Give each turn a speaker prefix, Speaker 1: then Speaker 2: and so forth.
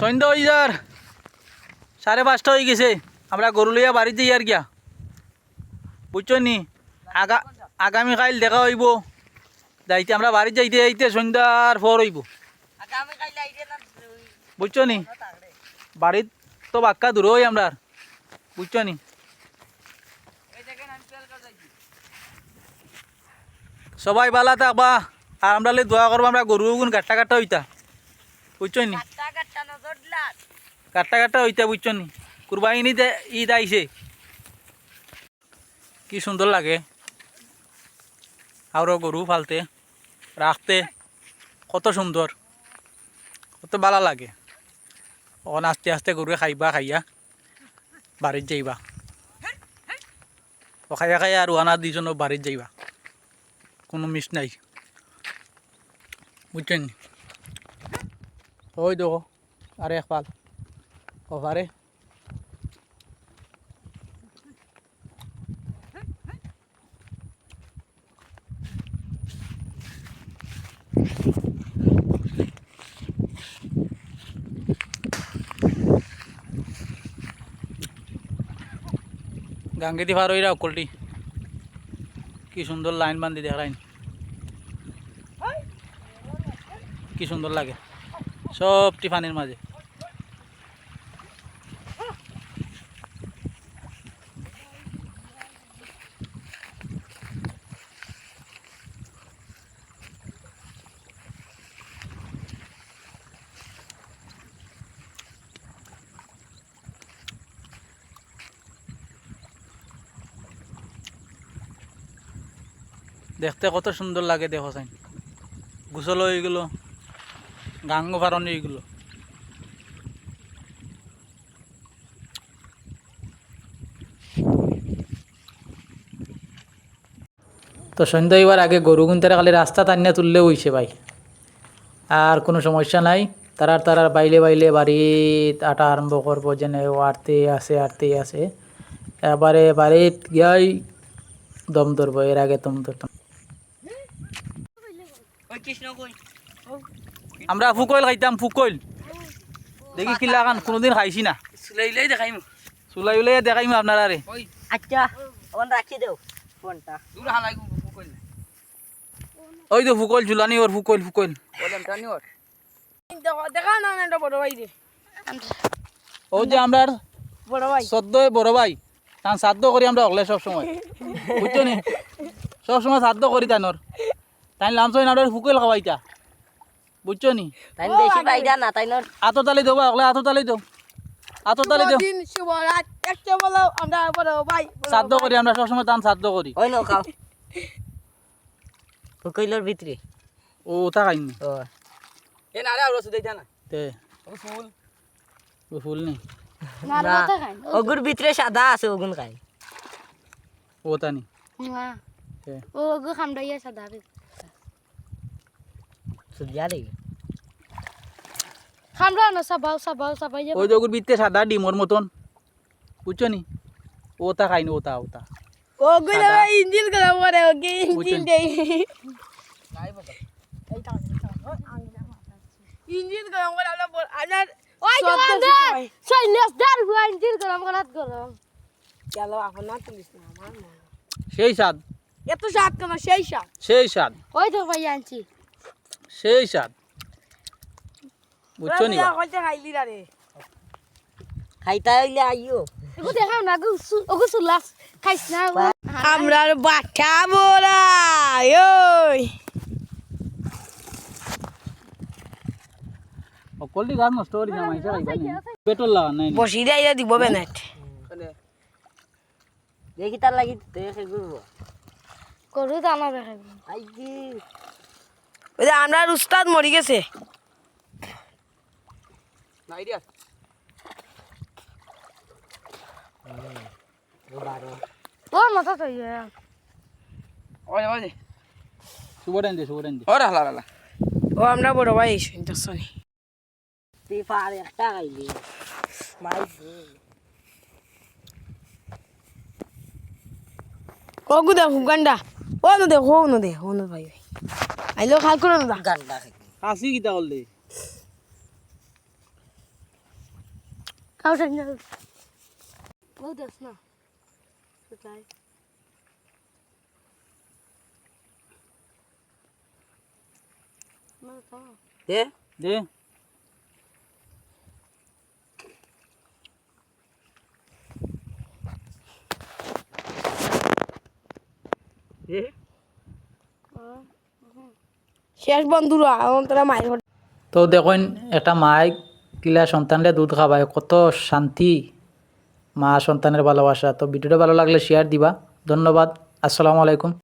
Speaker 1: সন্ধ্যা হয়ে যার। সাড়ে পাঁচটা হয়ে গেছে। আমরা গরু লইয়া বাড়িতে যাই আর গিয়া। বুঝছ নি? আগা আগামীকাল দেখা হইব। যাইতে আমরা বাড়িতে যাইতে যাইতে সন্ধ্যার পর হইব। বুঝছ নি? বাড়িত তো বাক্কা দূর হই আমরা বুঝছ নি? সবাই বালা থাকবা। আর আমরা দোয়া করব আমরা গরু গুণ কাটটা কাটটা হইতা। বুঝছ নি? কাটটা কাটটা হইতা বুঝছ নি? কুরবানিতে ঈদ আইছে। কি সুন্দর লাগে। আরও গরু ফালতে, রাখতে, কত সুন্দর। কত ভালো লাগে। অন আস্তে আস্তে গরু খাইবা, খাইয়া বাড়িত যাইবা। ও খাইয়া খাইয়া আর ওয়ানা দুজন বাড়িত যাইবা। কোনো মিস নাই। বুঝছেন ওই দেখো, আরে এক পাল ওভারে গাঙ্গেতি পার হইরা অকলটি কি সুন্দর লাইন বান্ধি দেখাইন কি সুন্দর লাগে সব টিফানের মাঝে দেখতে কত সুন্দর লাগে দেখো সাইন গোসল হয়ে গেলো, গাঙ্গ ফারণ হয়ে গেলো। তো সন্ধ্যা এবার আগে গরু গুনতে খালি রাস্তা টানিয়া তুললে হইছে ভাই। আর কোনো সমস্যা নাই, তারার তারার বাইলে বাইলে বাড়িত আটা আরম্ভ করব, যেনে ও আছে আটতেই আছে। এবারে বাড়িত গিয়াই দম ধরবো, এর আগে দম ধরতাম। আমরা ফুকইল খাইতাম ফুকইল। দেখি কি লাগান কোনোদিন খাইছি না।
Speaker 2: সুলাইলাই দেখাইম।
Speaker 1: চুলাই উলাই দেখাইম আপনারা রে
Speaker 2: ওই
Speaker 3: আচ্ছা রাখি দেও ফোনটা।
Speaker 2: দূর হালাই কইল
Speaker 1: ওই তো ফুকইল ঝুলানি ওর ফুকইল ফুকইল।
Speaker 2: বললাম টানি ওর
Speaker 3: দেখা না না বড় ভাই রে
Speaker 1: ও যে আমরা
Speaker 3: বড় ভাই।
Speaker 1: সদ্য বড় ভাই। তান শ্রাদ্ধ করি আমরা অগলে সব সময়। বুঝছ নি? সব সময় শ্রাদ্ধ করি তানোর তাই লামছ না ফুকইল খাওয়াইতা বুঝছ নি?
Speaker 3: তাই বেশি না তাই নর
Speaker 1: আতো তালি দেবো অগলে আতো তালি দেও আতো তালি দেও
Speaker 3: দিন শুভ একটা বলো আমরা বড় ভাই।
Speaker 1: শ্রাদ্ধ করি আমরা সবসময় তান শ্রাদ্ধ করি।
Speaker 3: ওই নো খাও। ফুকইলোর ভিতরে
Speaker 1: ও ওটা খাইনি
Speaker 3: ও
Speaker 2: এ না রে আর রসু দেইতা না।
Speaker 1: তে
Speaker 2: ও ফুল।
Speaker 1: ও ফুল নেই
Speaker 3: না ওগুর ভিতরে সাদা আছে ওগুন খাই
Speaker 1: ও তা নি?
Speaker 4: ও খামডাইয়া সাদা রে
Speaker 3: সুজা রে
Speaker 4: খামডা না সাবাও সাবাও সাবাই
Speaker 1: ওই যে ওগুর বিত্তে সাদা ডিমোর মতন। বুঝছ নি? ওটা খাইনি ওটা ওটা
Speaker 3: ওগুলো
Speaker 1: সাদা।
Speaker 3: ইঞ্জিন করা পরে ওকে? ইঞ্জিন দেই।
Speaker 2: নাই বাবা
Speaker 3: ইঞ্জিন করা আমরা আজার
Speaker 4: ওই
Speaker 3: সব
Speaker 4: দোকান
Speaker 3: দেশে
Speaker 4: দে
Speaker 3: খাই।
Speaker 4: সাইলেস দার হুয়াইন দিল গরম গলাত গরম।
Speaker 3: চলো এখন না তুলিস না আমার
Speaker 1: সেই স্বাদ।
Speaker 3: এত স্বাদ কেন সেই স্বাদ।
Speaker 1: সেই স্বাদ।
Speaker 4: ওই তো ভাই আনছি।
Speaker 1: সেই স্বাদ। বুঝছ নি বা?
Speaker 3: কইতে খাইলি রে। খাইতা হইলে আইও।
Speaker 4: এগো না গো ওগো সুলাস খাইছ না ও।
Speaker 3: আমরার বাটা বড়া
Speaker 1: অকলটি গাছ নষ্ট করি না মাইসা খাইবা পেট্রোল লাগা নাই।
Speaker 3: বসি দিয়ে দিব বেনেট দেখি তার লাগি দেখে
Speaker 4: গরু দানা দেখাবি
Speaker 3: আই কি ওই যে আমরা উস্তাদ মরি গেছে।
Speaker 4: ও মাথা তো ইয়ে।
Speaker 3: ও আমরা বড় ভাই মাইছি ও গুদা হুগান্ডা। ও ন হো ন হো ভাই। আইলো খাল করে না গান্ডা
Speaker 1: কাশি কিতা করলে
Speaker 4: খাও সাইনা দেখ না। কোথায়?
Speaker 2: দে।
Speaker 1: দে।
Speaker 2: দে।
Speaker 3: শেষ বন্ধুরা এখন তোরা মায়ের
Speaker 1: তো দেখুন একটা মায় কিলা সন্তানরা দুধ খাবায় কত শান্তি মা সন্তানের ভালোবাসা। তো ভিডিওটা ভালো লাগলে শেয়ার দিবা। ধন্যবাদ। আসসালামু আলাইকুম।